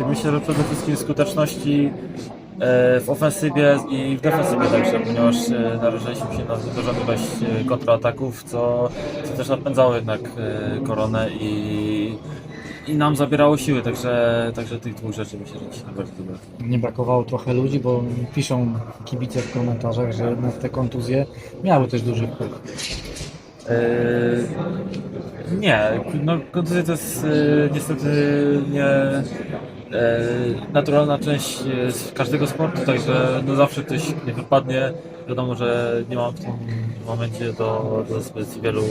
Myślę, że przede wszystkim skuteczności e, w ofensywie i w defensywie także, ponieważ e, narażaliśmy się na dużą ilość e, kontrataków, co, co też napędzało jednak koronę i, i nam zabierało siły, także, także tych dwóch rzeczy myślę, że dzisiaj najbardziej dobre. Nie brakowało trochę ludzi, bo piszą kibice w komentarzach, że jednak te kontuzje miały też duży wpływ. Eee, nie, no kontuzje to jest niestety nie naturalna część e, każdego sportu, także no zawsze ktoś nie wypadnie. Wiadomo, że nie mam w tym momencie do, do dyspozycji wielu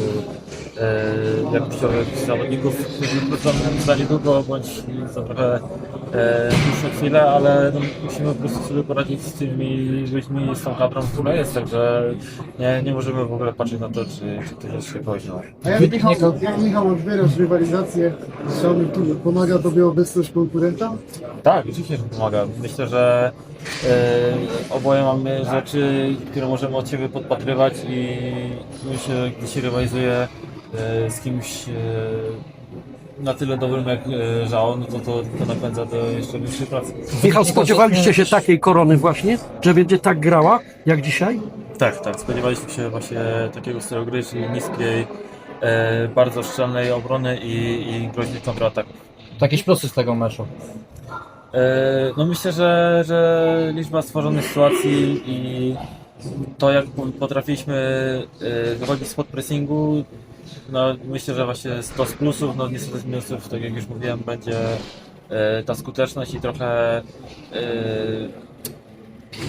e, jakościowych zawodników, którzy wrócą za niedługo bądź za trochę e, dłuższą chwilę, ale no, musimy po prostu sobie poradzić z tymi ludźmi, z tą kadrą, która jest, także nie, nie możemy w ogóle patrzeć na to, czy, czy ktoś jest poziom. A jak Michał, jak Michał odbierasz rywalizację z Tour? Pomaga Tobie obecność konkurenta? Tak, oczywiście, że pomaga. Myślę, że e, oboje mamy rzeczy, które możemy od siebie podpatrywać i myślę, że gdy się rywalizuje e, z kimś e, na tyle dobrym jak Żao, no to, to to napędza do jeszcze większej pracy. Michał, spodziewaliście się takiej korony właśnie, że będzie tak grała jak dzisiaj? Tak, tak. Spodziewaliśmy się właśnie takiego stylu gry, czyli niskiej, e, bardzo szczelnej obrony i, i groźnych kontrataków. To jakieś plusy z tego meczu. E, No myślę, że, że liczba stworzonych sytuacji i to jak po- potrafiliśmy e, wychodzić spod pressingu, no myślę, że właśnie to z plusów, no niestety z minusów, tak jak już mówiłem, będzie e, ta skuteczność i trochę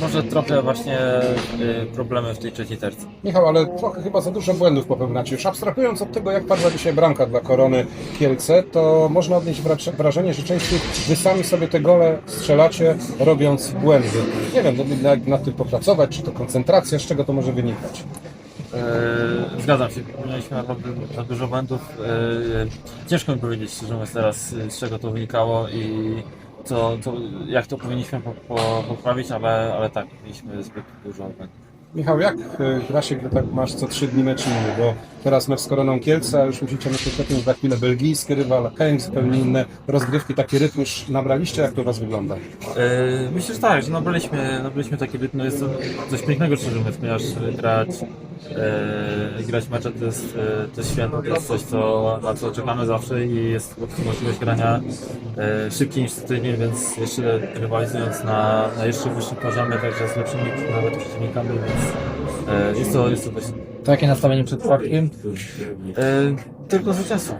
może trochę właśnie e, problemy w tej trzeciej tercji. Michał, ale trochę chyba za dużo błędów popełniacie. Już abstrahując od tego, jak padła dzisiaj bramka dla Korony Kielce, to można odnieść wrażenie, że częściej wy sami sobie te gole strzelacie, robiąc błędy. Nie wiem, no, jak nad tym popracować, czy to koncentracja, z czego to może wynikać. E, Zgadzam się, mieliśmy naprawdę za dużo błędów. E, Ciężko mi powiedzieć, szczerze mówiąc teraz, z czego to wynikało i co, co, jak to powinniśmy po, po, poprawić, ale, ale tak, mieliśmy zbyt dużo błędów. Michał, jak y, gra się, gdy tak masz co trzy dni mecz inny? Bo teraz mecz z Koroną Kielce, a już musicie mieć niestety za chwilę belgijski rywal, Heinz, zupełnie inne rozgrywki, taki rytm już nabraliście, jak to u Was wygląda? E, Myślę, że tak, że nabraliśmy, nabraliśmy taki rytm, no jest to coś pięknego, szczerze mówiąc, ponieważ grać, e, grać mecze to jest, e, to jest święto, to jest coś, co, na co czekamy zawsze i jest możliwość grania e, szybciej niż tydzień, więc jeszcze rywalizując na, na jeszcze wyższym poziomie, także z lepszymi nawet przeciwnikami, więc e, jest to, jest to dość, jakie nastawienie przed czwartkiem? e, tylko zwycięstwo.